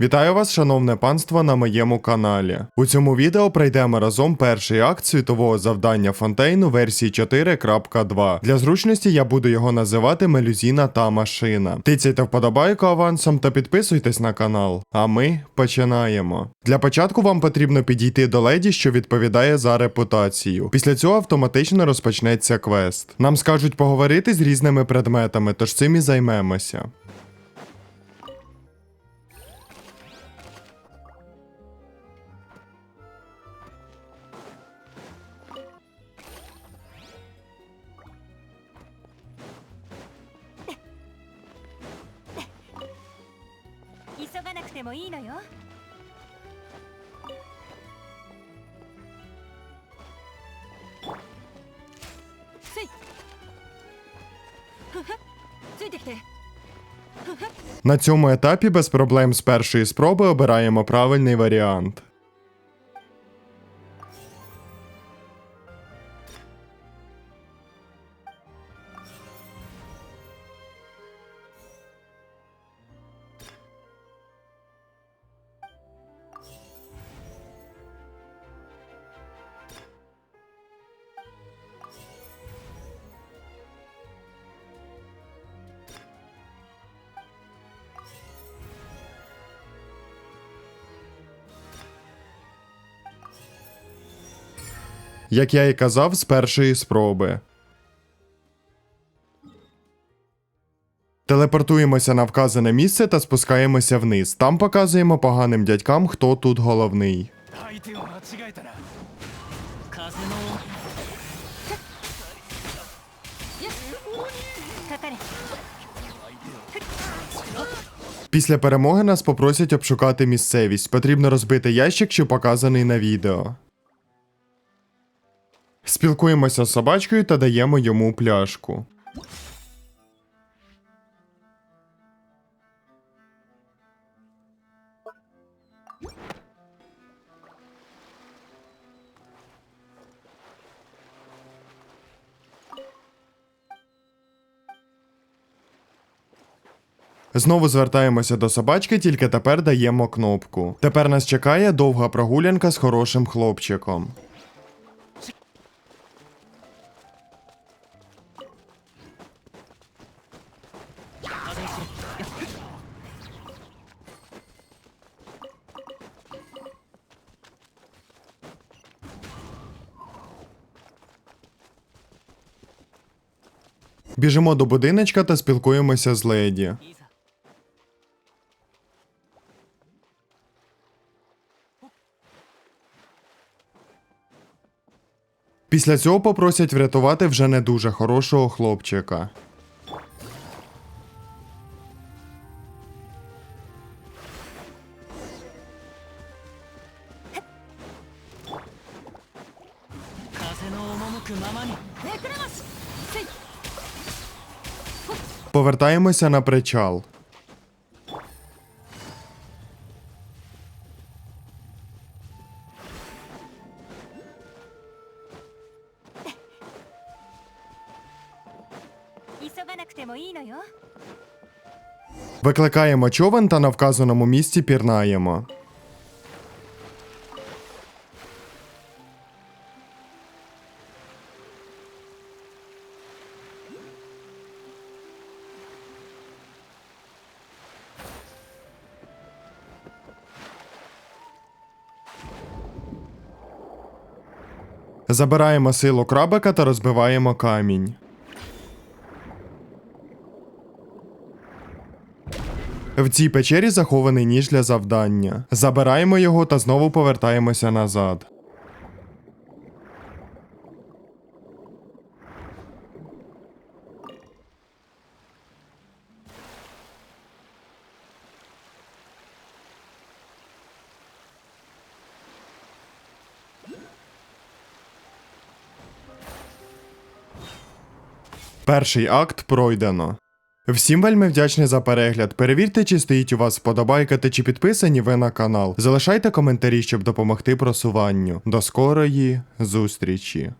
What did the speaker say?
Вітаю вас, шановне панство, на моєму каналі. У цьому відео пройдемо разом перший акт світового завдання Фонтейну версії 4.2. Для зручності я буду його називати Мелюзіна та машина. Тицяйте вподобайку авансом та підписуйтесь на канал. А ми починаємо. Для початку вам потрібно підійти до леді, що відповідає за репутацію. Після цього автоматично розпочнеться квест. Нам скажуть поговорити з різними предметами, тож цим і займемося. てもいいのよせいふふついてきて На цьому етапі без проблем з першої спроби обираємо правильний варіант. як я і казав з першої спроби. Телепортуємося на вказане місце та спускаємося вниз. Там показуємо поганим дядькам, хто тут головний. Після перемоги нас попросять обшукати місцевість. Потрібно розбити ящик, що показаний на відео. Спілкуємося з собачкою та даємо йому пляшку. Знову звертаємося до собачки, тільки тепер даємо кнопку. Тепер нас чекає довга прогулянка з хорошим хлопчиком. Біжимо до будиночка та спілкуємося з леді. Після цього попросять врятувати вже не дуже хорошого хлопчика. Казино Повертаємося на причал. Викликаємо човен та на вказаному місці пірнаємо. Забираємо силу крабика та розбиваємо камінь. В цій печері захований ніж для завдання. Забираємо його та знову повертаємося назад. Перший акт пройдено. Всім вельми вдячний за перегляд. Перевірте, чи стоїть у вас вподобайка та чи підписані ви на канал. Залишайте коментарі, щоб допомогти просуванню. До скорої зустрічі!